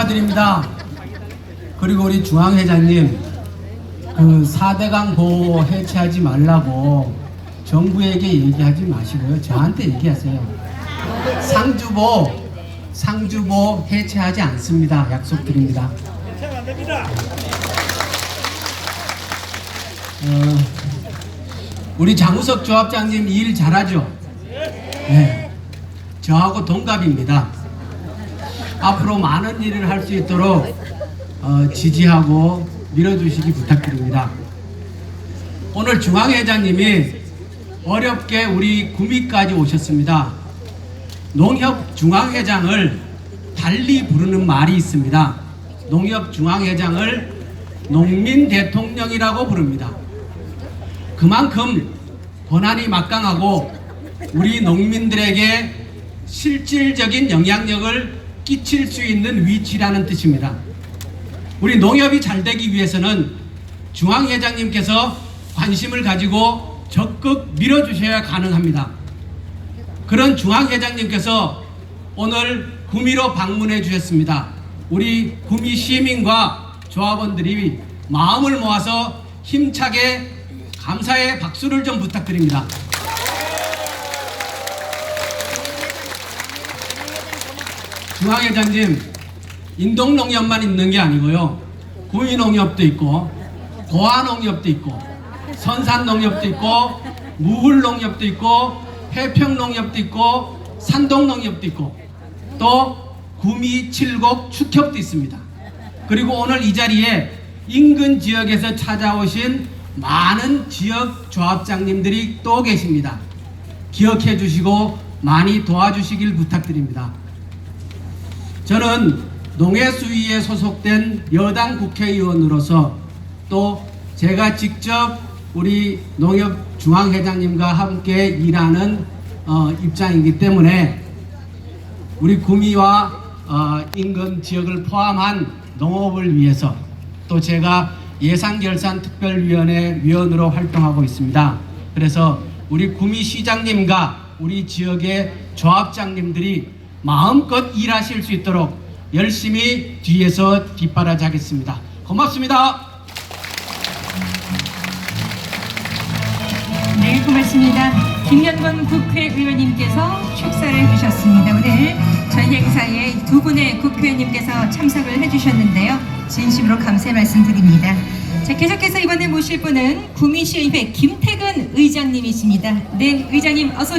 축하드립니다. 그리고 우리 중앙회장님, 그 4대강 보호 해체하지 말라고 정부에게 얘기하지 마시고요. 저한테 얘기하세요. 상주보, 상주보 해체하지 않습니다. 약속드립니다. 어, 우리 장우석 조합장님 일 잘하죠? 네. 저하고 동갑입니다. 앞으로 많은 일을 할 수 있도록 어, 지지하고 밀어주시기 부탁드립니다. 오늘 중앙회장님이 어렵게 우리 구미까지 오셨습니다. 농협 중앙회장을 달리 부르는 말이 있습니다. 농협 중앙회장을 농민 대통령이라고 부릅니다. 그만큼 권한이 막강하고 우리 농민들에게 실질적인 영향력을 끼칠 수 있는 위치라는 뜻입니다. 우리 농협이 잘 되기 위해서는 중앙회장님께서 관심을 가지고 적극 밀어주셔야 가능합니다. 그런 중앙회장님께서 오늘 구미로 방문해 주셨습니다. 우리 구미 시민과 조합원들이 마음을 모아서 힘차게 감사의 박수를 좀 부탁드립니다. 중앙회장님, 인동농협만 있는 게 아니고요. 구미농협도 있고, 고아농협도 있고, 선산농협도 있고, 무울농협도 있고, 해평농협도 있고, 산동농협도 있고, 또 구미 칠곡 축협도 있습니다. 그리고 오늘 이 자리에 인근 지역에서 찾아오신 많은 지역 조합장님들이 또 계십니다. 기억해 주시고 많이 도와주시길 부탁드립니다. 저는 농해수위에 소속된 여당 국회의원으로서 또 제가 직접 우리 농협 중앙회장님과 함께 일하는 어, 입장이기 때문에 우리 구미와 어, 인근 지역을 포함한 농업을 위해서 또 제가 예산결산특별위원회 위원으로 활동하고 있습니다. 그래서 우리 구미시장님과 우리 지역의 조합장님들이 마음껏 일하실 수 있도록 열심히 뒤에서 뒷바라지하겠습니다. 고맙습니다. 네, 고맙습니다. 김연건 국회의원님께서 축사를 해주셨습니다. 오늘 저희 행사에 두 분의 국회의원님께서 참석을 해주셨는데요. 진심으로 감사의 말씀드립니다. 자, 계속해서 이번에 모실 분은 구미시의회 김태근 의장님이십니다. 네, 의장님 어서